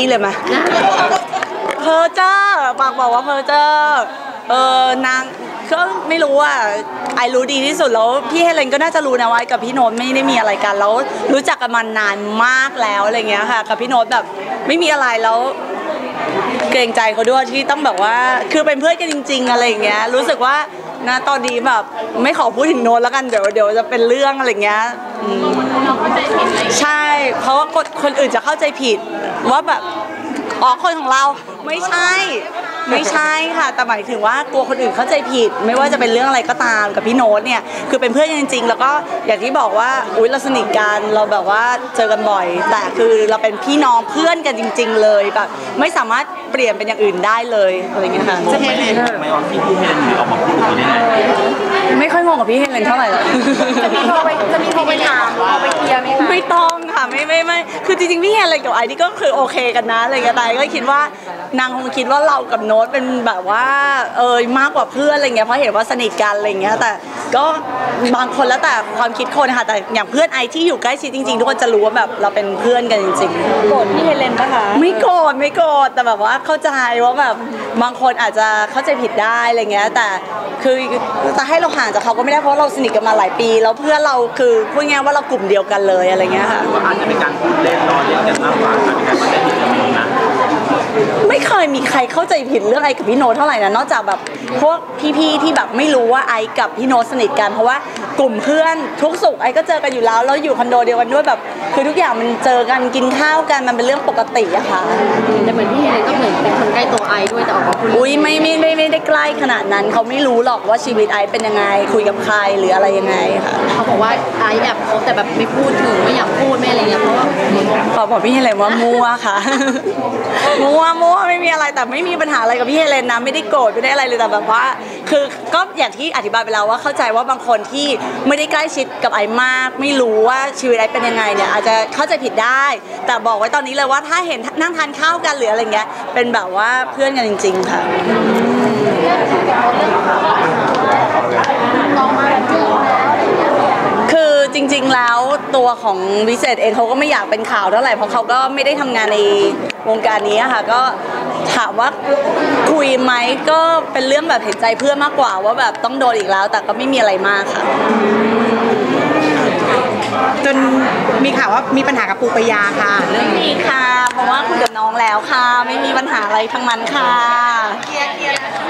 ี่เลนมานี่เลยมาเพอเจอร์ปากบอกว่าเพอเจอร์เออนางก็ไม่รู้อะไอรู้ดีที่สุดแล้วพี่เฮเลนก็น่าจะรู้นะว่าไอกับพี่โน้ตไม่ได้มีอะไรกันแล้วรู้จักกันมานานมากแล้วอะไรเงี้ยค่ะ กับพี่โน้ตแบบไม่มีอะไรแล้วเกรงใจเขาด้วยที่ต้องแบบว่าคือเป็นเพื่อนกันจริง ๆ อะไรอย่างเงี้ยรู้สึกว่า นะตอนนี้แบบไม่ขอพูดถึงโน้ตแล้วกันเดี๋ยวเดี๋ยวจะเป็นเรื่องอะไรเงี้ยอืมใช่ เพราะว่าคนคนอื่นจะเข้าใจผิด ว่าแบบอ๋อคนของเราไม่ใช่ ไม่ใช่ค่ะแต่หมายถึงว่ากลัวคนอื่นเข้าใจผิด ไม่ว่าจะเป็นเรื่องอะไรก็ตามกับพี่โน้ตเนี่ยคือเป็นเพื่อนกันจริง ๆ แล้วก็อย่างที่บอกว่าอุ้ยเราสนิทกันเราแบบว่าเจอกันบ่อย แต่คือเราเป็นพี่น้องเพื่อนกันจริง ๆ เลยแบบไม่สามารถเปลี่ยนเป็นอย่างอื่นได้เลยอะไรอย่างเงี้ยค่ะจะไม่ได้ไม่ว่าพี่พี่เฮนหรือออกมาพูดอย่างนี้ได้ไงไม่ค่อยงงกับพี่เฮเลนเท่าไหร่หรอกจะมีโทรไปจะมีโทรไปถามโทรไปเคลียร์ไหมคะไม่ต้องค่ะไม่ไม่ไม่คือจริงๆพี่เฮเลนกับไอนี่ก็คือโอเคกันนะอะไรกันแต่ไอก็คิดว่า นางคงคิดว่าเรากับโน้ตเป็นแบบว่าเออมากกว่าเพื่อนอะไรเงี้ยเพราะเห็นว่าสนิทกันอะไรเงี้ยแต่ก็บางคนแล้วแต่ความคิดคนค่ะแต่อย่างเพื่อนไอที่อยู่ใกล้ชิดจริงๆทุกคนจะรู้ว่าแบบเราเป็นเพื่อนกันจริงๆโกรธพี่เฮเลนปะคะไม่โกรธไม่โกรธแต่แบบว่าเข้าใจว่าแบบบางคนอาจจะเข้าใจผิดได้อะไรเงี้ยแต่คือจะให้เราห่างจากเขาก็ไม่ได้เพราะเราสนิทกันมาหลายปี แล้วเพื่อนเราคือพูดง่ายๆว่าเรากลุ่มเดียวกันเลยอะไรเงี้ยค่ะว่าอาจจะเป็นการพูดเล่นล้อเล่นกันมากกว่าค่ะในการมาได้ผิดกับน้องนะไม่เค ยมีใครเข้าใจผิดเรื่องไอกับพี่โน้ตเท่าไหร่นะนอกจากแบบพวกพี่ๆที่แบบไม่รู้ว่าไอกับพี่โน้ตสนิทกันเพราะว่า กลุ่มเพื่อนทุกสุขไอก็เจอกันอยู่แล้วแล้วอยู่คอนโดเดียวกันด้วยแบบ คือทุกอย่างมันเจอกันกินข้าวกันมันเป็นเรื่องปกติอะค่ะแต่เหมือนพี่เฮเลนก็เหมือนเป็นคนใกล้ตัวไอด้วยแต่ออกมาพูดอุ้ยไม่ไม่ไม่ไม่ได้ใกล้ขนาดนั้นเขาไม่รู้หรอกว่าชีวิตไอซ์เป็นยังไง คุยกับใครหรืออะไรยังไงค่ะเขาบอกว่าไอแอบคบแต่แบบไม่พูดถึงไม่อยากพูดไม่อะไรเงี้ยเพราะว่าขอบอกพี่เฮเลนว่ามั่วค่ะมั่วมั่วไม่มีอะไรแต่ไม่มีปัญหาอะไรกับพี่เฮเลนนะไม่ได้โกรธไม่ได้อะไรเลยแต่แบบว่า คือก็อย่างที่อธิบายไปแล้วว่าเข้าใจว่าบางคนที่ไม่ได้ใกล้ชิดกับไอซ์มาก ไม่รู้ว่าชีวิตไอซ์เป็นยังไงเนี่ยอาจจะเข้าใจผิดได้ แต่บอกไว้ตอนนี้เลยว่าถ้าเห็นนั่งทานข้าวกันหรืออะไรเงี้ยเป็นแบบว่าเพื่อนกันจริง ๆ ค่ะคือจริงๆแล้วตัวของวิเศษเองเขาก็ไม่อยากเป็นข่าวเท่าไหร่เพราะเขาก็ไม่ได้ทำงานในวงการนี้ค่ะก็ ถามว่าคุยไหมก็เป็นเรื่องแบบเห็นใจเพื่อนมากกว่าว่าแบบต้องโดนอีกแล้ว แต่ก็ไม่มีอะไรมากค่ะ จนมีข่าวว่ามีปัญหากับปูปายาค่ะเรื่องไม่มีค่ะ เพราะว่าคุยกับน้องแล้วค่ะ ไม่มีปัญหาอะไรทั้งนั้นค่ะ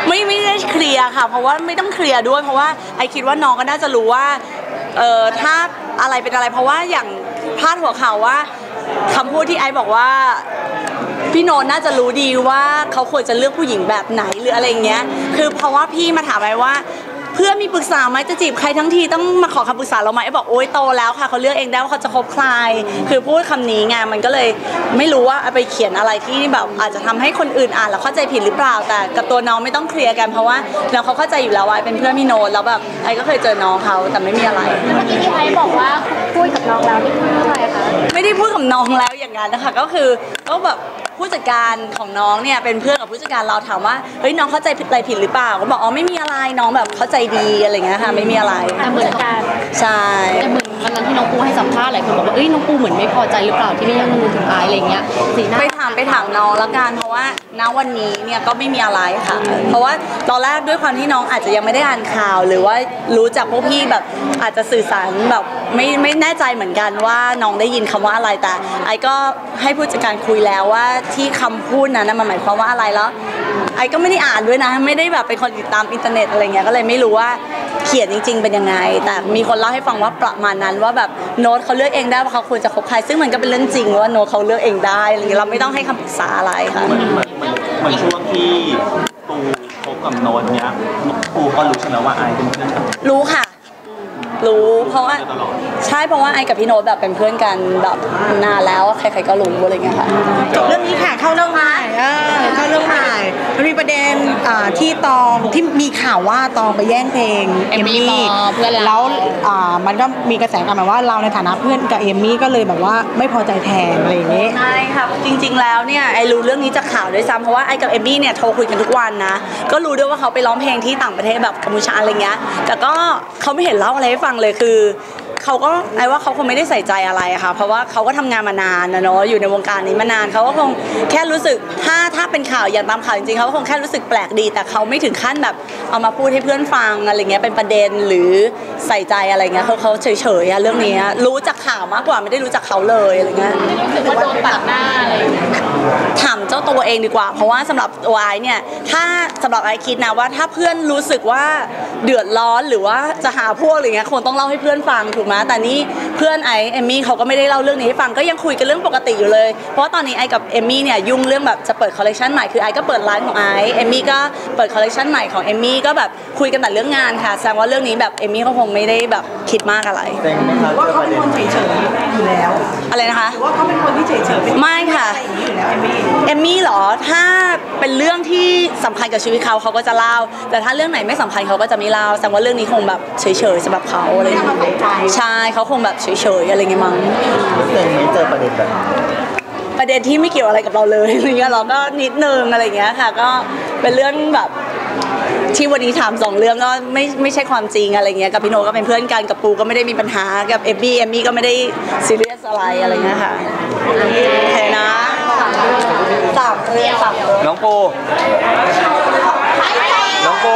ไม่ไม่ได้เคลียร์ค่ะ เพราะว่าไม่ต้องเคลียร์ด้วย เพราะว่าไอคิดว่าน้องก็น่าจะรู้ว่าเออถ้าอะไรเป็นอะไร เพราะว่าอย่างพาดหัวข่าวว่า คำพูดที่ไอบอกว่าพี่โนนน่าจะรู้ดีว่าเขาควรจะเลือกผู้หญิงแบบไหนหรืออะไรเงี้ย คือเพราะว่าพี่มาถามไอว่า เพื่อนมีปรึกษาไหมจะจีบใครทั้งทีต้องมาขอคำปรึกษาเราไหมไอ้บอกโอ๊ยโตแล้วค่ะเขาเลือกเองได้ว่าเขาจะคบใคร คือพูดคำนี้ไงมันก็เลยไม่รู้ว่าเอาไปเขียนอะไรที่แบบอาจจะทำให้คนอื่นอ่านแล้วเข้าใจผิดหรือเปล่าแต่กับตัวน้องไม่ต้องเคลียร์กันเพราะว่าน้องเขาเข้าใจอยู่แล้วว่าไอ้เป็นเพื่อนพี่โนนแล้วแบบไอ้ก็เคยเจอน้องเขาแต่ไม่มีอะไร เมื่อกี้ที่ไอบอกว่าพูดกับน้องแล้วนี่คือ ไรคะไม่ได้พูดกับน้องแล้วอย่างนั้นนะคะก็คือก็แบบผู้จัดการของน้องเนี่ยเป็นเพื่อนกับผู้จัดการเราถามว่าเฮ้ยน้องเข้าใจผิดอะไรผิดหรือเปล่าก็บอกอ๋อไม่มีอะไรน้องแบบเข้าใจดีอะไรเงี้ยค่ะไม่มีอะไรแต่เหมือนกันใช่แต่เหมือนวันนั้นที่น้องปูให้สัมภาษณ์หลายคนบอกว่าเอ้ยน้องปูเหมือนไม่พอใจหรือเปล่าที่ไม่อยากพูดถึงไออะไรเงี้ยสีหน้าไปถามไปถามน้องแล้วกันเพราะว่าณวันนี้เนี่ยก็ไม่มีอะไรค่ะ เพราะว่าตอนแรกด้วยความที่น้องอาจจะยังไม่ได้อ่านข่าว หรือว่ารู้จักพวกพี่แบบอาจจะสื่อสารแบบไม่ไม่แน่ใจเหมือนกันว่าน้องได้ยินคำว่าอะไรแต่ไอ้ก็ให้ผู้จัดการคุยแล้วว่าที่คำพูดนั้นมันหมายความว่าอะไรแล้วไอ้ก็ไม่ได้อ่านด้วยนะ ไม่ได้แบบเป็นคนติดตามอินเทอร์เน็ตอะไรเงี้ยก็เลยไม่รู้ว่า เขียนจริง ๆ เป็นยังไง แต่มีคนเล่าให้ฟังว่าประมาณนั้นว่าแบบโน้ตเขาเลือกเองได้ว่าเขาควรจะคบใครซึ่งมันก็เป็นเรื่องจริงว่าโน้ตเขาเลือกเองได้อะไรเงี้ยเราไม่ต้องให้คำปรึกษาอะไรค่ะ เหมือนเหมือนเหมือนเหมือนช่วงที่ปูคบกับโนนเนี้ยปูก็รู้ใช่ไหมว่าไอายเป็นเพื่อนกับรู้ค่ะ รู้เพราะว่า ตลอด ใช่เพราะว่าไอ้กับพี่โน้ตแบบเป็นเพื่อนกันแบบนานแล้ว ใครๆก็รู้อะไรเงี้ยค่ะจบเรื่องนี้ค่ะเข้าเรื่องใหม่เออเข้าเรื่องใหม่มันมีประเด็นอ่าที่ตองที่มีข่าวว่าตองไปแย่งเพลงเอมมี่เพื่อนเราแล้วอ่ามันก็มีกระแสกันมาว่าเราในฐานะเพื่อนกับเอมมี่ก็เลยแบบว่าไม่พอใจแทนอะไรอย่างเงี้ยใช่ครับจริง ๆ แล้วเนี่ยไอรู้เรื่องนี้จากข่าวด้วยซ้ำเพราะว่าไอกับเอมมี่เนี่ยโทรคุยกันทุกวันนะก็รู้ด้วยว่าเขาไปร้องเพลงที่ต่างประเทศแบบกัมพูชาอะไรเงี้ยแต่ก็เขาไม่เห็นเล่าอะไรให้ฟังเลยคือ เขาก็ไอ้ว่าเขาคงไม่ได้ใส่ใจอะไรอะค่ะ เพราะว่าเขาก็ทำงานมานานนะเนาะอยู่ในวงการนี้มานานเขาก็คงแค่รู้สึกถ้าถ้าเป็นข่าวอย่างตามข่าวจริงๆเขาก็คงแค่รู้สึกแปลกดี แต่เขาไม่ถึงขั้นแบบเอามาพูดให้เพื่อนฟังอะไรเงี้ยเป็นประเด็นหรือใส่ใจอะไรเงี้ยเขาเขาเฉยๆอะเรื่องนี้รู้จากข่าวมากกว่าไม่ได้รู้จักเขาเลยอะไรเงี้ยรู้สึกว่าโดนตัดหน้าอะไรอย่างเงี้ยถามเจ้าตัวเองดีกว่า เพราะว่าสำหรับตัวไอซ์เนี่ยถ้าสำหรับไอซ์คิดนะว่าถ้าเพื่อนรู้สึกว่าเดือดร้อนหรือว่าจะหาพวกอะไรเงี้ยคงต้องเล่าให้เพื่อนฟังถูกไหมแต่นี่เพื่อนไอซ์เอมมี่เขาก็ไม่ได้เล่าเรื่องนี้ให้ฟังก็ยังคุยกันเรื่องปกติอยู่เลย เพราะว่าตอนนี้ไอซ์กับเอมมี่เนี่ยยุ่งเรื่องแบบจะเปิดคอลเลคชันใหม่คือไอซ์ก็เปิดร้านของไอซ์เอมมี่ก็เปิดคอลเลคชันใหม่ของเอมมี่ก็แบบคุยกันแต่เรื่องงานค่ะแสดงว่าเรื่องนี้แบบเอมมี่เขาคงไม่ได้แบบคิดมากอะไรเต็งไหมคะว่าเจอเขาประเป็นเด็นคนเฉยๆอยู่แล้วอะไรนะคะ หรือว่าเขาเป็นคนที่เฉยๆเป็นไม่ค่ะ อะไรอย่างนี้อยู่แล้วเอมมี่ เอมมี่เหรอถ้า เป็นเรื่องที่สำคัญกับชีวิตเขาเขาก็จะเล่า แต่ถ้าเรื่องไหนไม่สำคัญเขาก็จะไม่เล่าแสดงว่าเรื่องนี้คงแบบเฉยๆสำหรับเขาอะไรอย่างเงี้ยใช่เขาคงแบบเฉยๆอะไรเงี้ยมั้งเต็งไหมเจอประเด็นแบบประเด็นที่ไม่เกี่ยวอะไรกับเราเลยอะไรเงี้ยเราก็นิดนึงอะไรเงี้ยค่ะ ก็เป็นเรื่องแบบที่วันนี้ถามสองเรื่องก็ไม่ไม่ใช่ความจริงอะไรเงี้ยกับพี่โนก็เป็นเพื่อนกันกับปูก็ไม่ได้มีปัญหากับเอมมี่เอมมี่ก็ไม่ได้ซีเรียสอะไรอะไรเงี้ยค่ะโอเคนะ สามเรื่องสามเรื่องน้องปู น้องปู